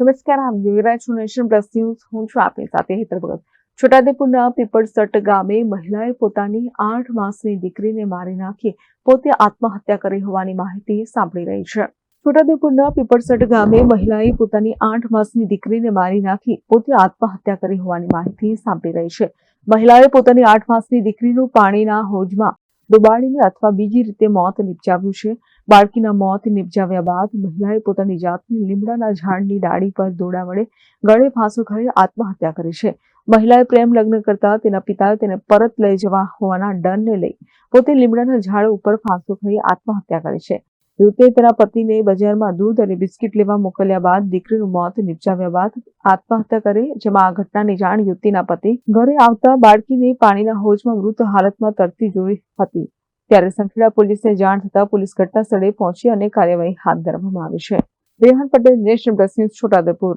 નમસ્કાર, આપ જોઈ રહ્યા નેશન પ્લસ હું છું આપની સાથે હેતર ભગત. છોટાદેપુરના પીપળસટ ગામે મહિલાએ પોતાની આઠ માસની દીકરીને મારી નાખી, પોતે આત્મહત્યા કરી હોવાની માહિતી સાંભળી રહી છે. છોટાદેપુરના પીપળસટ ગામે મહિલાએ પોતાની આઠ માસની દીકરીને મારી નાખી, પોતે આત્મહત્યા કરી હોવાની માહિતી સાંભળી રહી છે. મહિલાએ પોતાની આઠ માસની દીકરીનું પાણીના હોજમાં ડુબાડીને અથવા બીજી રીતે મોત નિપજાવ્યું છે. બાળકીના મોત નિપજાવ્યા બાદ મહિલાએ પોતાની જાતને લીમડાના ઝાડની ડાળી પર દોડા વડે ગળે ફાંસો ખાઈ આત્મહત્યા કરી છે. મહિલાએ પ્રેમ લગ્ન કરતા તેના પિતાએ તેને પરત લઈ જવા હોવાના ડરને લઈ પોતે લીમડાના ઝાડ ઉપર ફાંસો ખાઈ આત્મહત્યા કરી છે. યુવતીએ તેના પતિને બજારમાં દૂધ અને બિસ્કિટ લેવા મોકલ્યા બાદ દીકરીનું મોત નિપજાવ્યા બાદ આત્મહત્યા કરી, જેમાં આ ઘટનાની જાણ યુવતીના પતિ ઘરે આવતા બાળકીને પાણીના હોજમાં મૃત હાલતમાં તરતી જોઈ હતી. ત્યારે સંખેડા પોલીસને જાણ થતા પોલીસ ઘટના સ્થળે પહોંચી અને કાર્યવાહી હાથ ધરવામાં આવી છે. Rehan Patel, national news, Chhota Udepur.